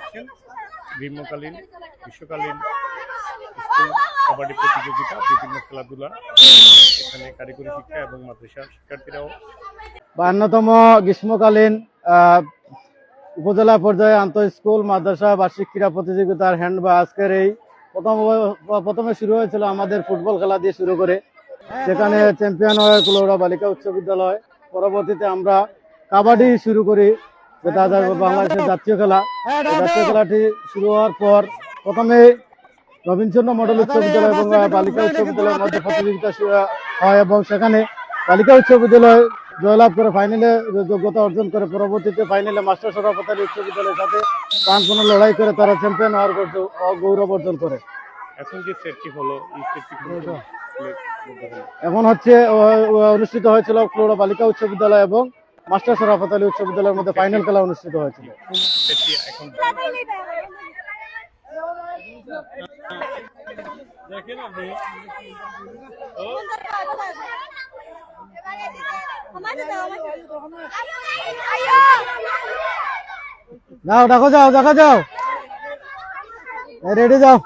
দেখছেন গ্রীষ্মকালীন গ্রীষ্মকালীন স্কুল, কবাডি প্রতিযোগিতা, বিভিন্ন খেলাধুলা, এখানে কারিগরি শিক্ষা এবং মাদ্রাসার শিক্ষার্থীরাও বান্নতম গ্রীষ্মকালীন উপজেলা পর্যায়ে আন্তঃ স্কুল মাদ্রাসা, বার্ষিক ক্রীড়া প্রতিযোগিতার হ্যান্ড বা আজকের এই প্রথম প্রথমে শুরু হয়েছিল আমাদের ফুটবল খেলা দিয়ে শুরু করে। সেখানে চ্যাম্পিয়ন হয় কুলৌড়া বালিকা উচ্চ বিদ্যালয়, পরবর্তীতে আমরা কাবাডি শুরু করি। যেটা যা- বাংলাদেশের জাতীয় খেলা জাতীয় খেলাটি শুরু হওয়ার পর প্রথমে রবীন্দ্রচন্দ্র মডেল উচ্চ বিদ্যালয় এবং বালিকা উচ্চ বিদ্যালয়ের মধ্যে প্রতিযোগিতা শুরু হয় এবং সেখানে বালিকা উচ্চ বিদ্যালয় জয়লাভ করে ফাইনালে যোগ্যতা অর্জন করে পরবর্তীতে ফাইনালে মাস্টার সরাফতালী উচ্চ বিদ্যালয়ের সাথে প্রাণপণ লড়াই করে তারা চ্যাম্পিয়ন হওয়ার গৌরব- গৌরব অর্জন করে এখন যে সেটটি হলো? এখন হচ্ছে অনুষ্ঠিত হয়েছিল ক্লোরা বালিকা উচ্চ বিদ্যালয় এবং মাস্টার সরাফত আলী উচ্চ বিদ্যালয়ের মধ্যে ফাইনাল খেলা অনুষ্ঠিত হয়েছিল। যাও দেখো যাও দেখো যাও। রেডি যাও।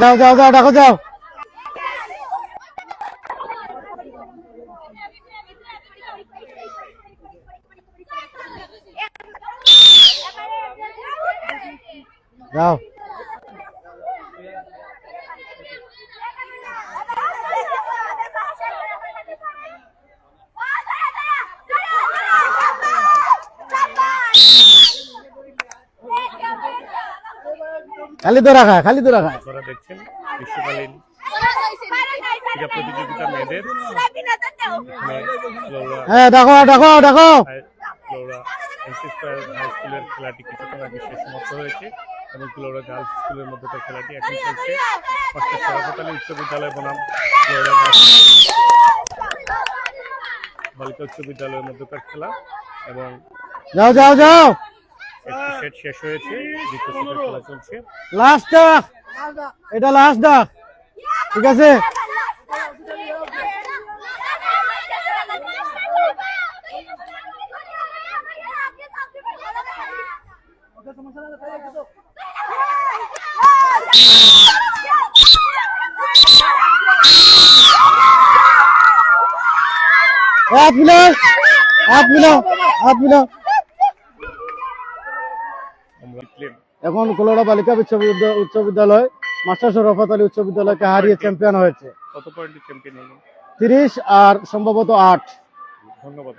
যাও যাও যাও দেখো যাও যাও খালি তো রাখা খালি তো রাখা আপনারা দেখছেন গ্রীষ্মকালীন ক্রীড়া প্রতিযোগিতা মেয়েদের। হ্যাঁ দেখো দেখো দেখো। স্কুলের খেলাটি কিছুক্ষণ আগে শেষ সমাপ্ত হয়েছে এবং ফ্লোরা গার্লস স্কুলের মধ্যকার খেলাটি এখন চলছে। উচ্চ বিদ্যালয় বনাম বালিকা উচ্চ বিদ্যালয়ের মধ্যকার খেলা এবং যাও যাও যাও। একটি সেট শেষ হয়েছে দ্বিতীয় সেটের খেলা চলছে লাস্ট ডাক এটা লাস্ট ডাক ঠিক আছে হাত মিলাও হাত মিলাও হাত মিলাও আমরা দেখলেন এখন কলোড়া বালিকা উচ্চ উচ্চ বিদ্যালয় মাস্টার শরফত আলী উচ্চ বিদ্যালয়কে হারিয়ে চ্যাম্পিয়ন হয়েছে। কত পয়েন্টে চ্যাম্পিয়ন হলো? তিরিশ আর সম্ভবত আট। ধন্যবাদ।